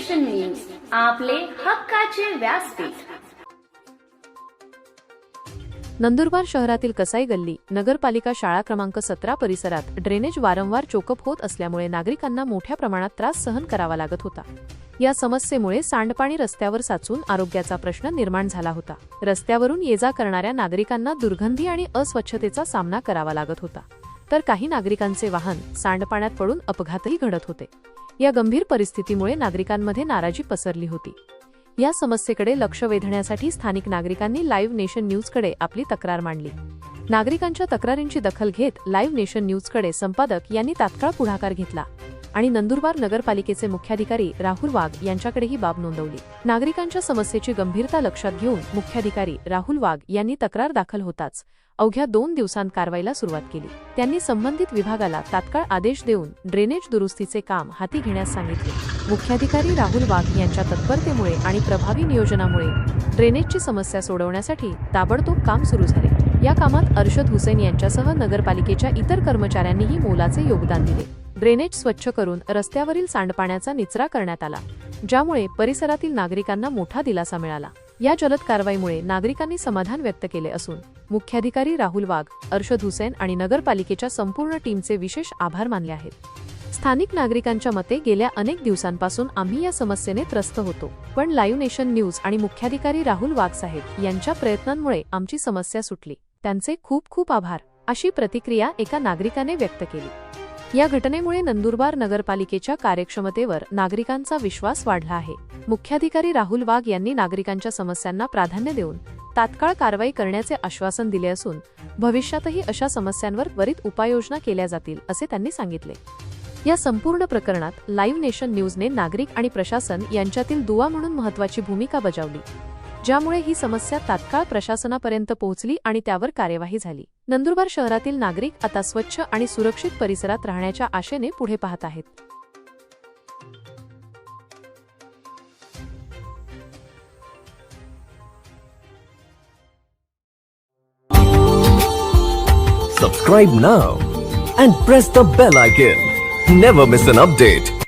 Nation news आपले हक्काचे व्यासपीठ. नंदुरबार शहरातील कसाई गल्ली नगरपालिका शाळा क्रमांक सतरा परिसरात ड्रेनेज वारंवार चोकअप होत असल्यामुळे नागरिकांना मोठ्या प्रमाणात त्रास सहन करावा लागत होता. या समस्येमुळे सांडपाणी रस्त्यावर साचून आरोग्याचा प्रश्न निर्माण झाला होता. रस्त्यावरून ये जा करणाऱ्या नागरिकांना दुर्गंधी आणि अस्वच्छतेचा सामना करावा लागत होता. तर काही नागरिकांचे वाहन सांडपाण्यात पडून अपघातही घडत होते. या गंभीर परिस्थितीमुळे नागरिकांमध्ये नाराजी पसरली होती. या समस्येकडे लक्ष वेधण्यासाठी स्थानिक नागरिकांनी लाईव्ह नेशन न्यूजकडे आपली तक्रार मांडली. नागरिकांच्या तक्रारींची दखल घेत लाईव्ह नेशन न्यूजकडे संपादक यांनी तात्काळ पुढाकार घेतला. आणि नंदुरबार नगरपालिकेचे मुख्याधिकारी राहुल वाघ यांच्याकडे ही बाब नोंदवली. नागरिकांच्या समस्येची गंभीरता लक्षात घेऊन मुख्याधिकारी राहुल वाघ यांनी तक्रार दाखल होताच अवघ्या दोन दिवसांत कारवाईला सुरुवात केली. त्यांनी संबंधित विभागाला तात्काळ आदेश देऊन ड्रेनेज दुरुस्तीचे काम हाती घेण्यास सांगितले. मुख्याधिकारी राहुल वाघ यांच्या तत्परतेमुळे आणि प्रभावी नियोजनामुळे ड्रेनेजची समस्या सोडवण्यासाठी ताबडतोब काम सुरू झाले. या कामात अर्शद हुसेन यांच्यासह नगरपालिकेच्या इतर कर्मचाऱ्यांनीही मोलाचे योगदान दिले. ड्रेनेज स्वच्छ करून रस्त्यावरील सांडपाण्याचा निचरा करण्यात आला ज्यामुळे परिसरातील नागरिकांना मोठा दिलासा मिळाला. या जलद कारवाईमुळे नागरिकांनी समाधान व्यक्त केले असून मुख्याधिकारी राहुल वाघ अर्शद हुसेन आणि नगरपालिकेच्या संपूर्ण टीमचे विशेष आभार मानले आहेत. स्थानिक नागरिकांच्या मते गेल्या अनेक दिवसांपासून आम्ही या समस्येने त्रस्त होतो पण लाईव्ह नेशन न्यूज आणि मुख्याधिकारी राहुल वाघ साहेब यांच्या प्रयत्नांमुळे आमची समस्या सुटली. त्यांचे खूप खूप आभार. अशी प्रतिक्रिया एका नागरिकाने व्यक्त केली. या घटनेमुळे नंदुरबार नगरपालिकेच्या कार्यक्षमतेवर नागरिकांचा विश्वास वाढला आहे. मुख्याधिकारी राहुल वाघ यांनी नागरिकांच्या समस्यांना प्राधान्य देऊन तात्काळ कारवाई करण्याचे आश्वासन दिले असून भविष्यातही अशा समस्यांवर त्वरित उपाययोजना केल्या जातील असे त्यांनी सांगितले. या संपूर्ण प्रकरणात लाईव्ह नेशन न्यूजने नागरिक आणि प्रशासन यांच्यातील दुवा म्हणून महत्वाची भूमिका बजावली. ज्यामुळे ही समस्या तात्काळ प्रशासनापर्यंत पोहोचली आणि त्यावर कार्यवाही झाली नंदुरबार शहरातील नागरिक आता स्वच्छ आणि सुरक्षित परिसरात राहण्याच्या आशेने पुढे पाहत आहेत Subscribe now and press the bell icon. Never miss an update.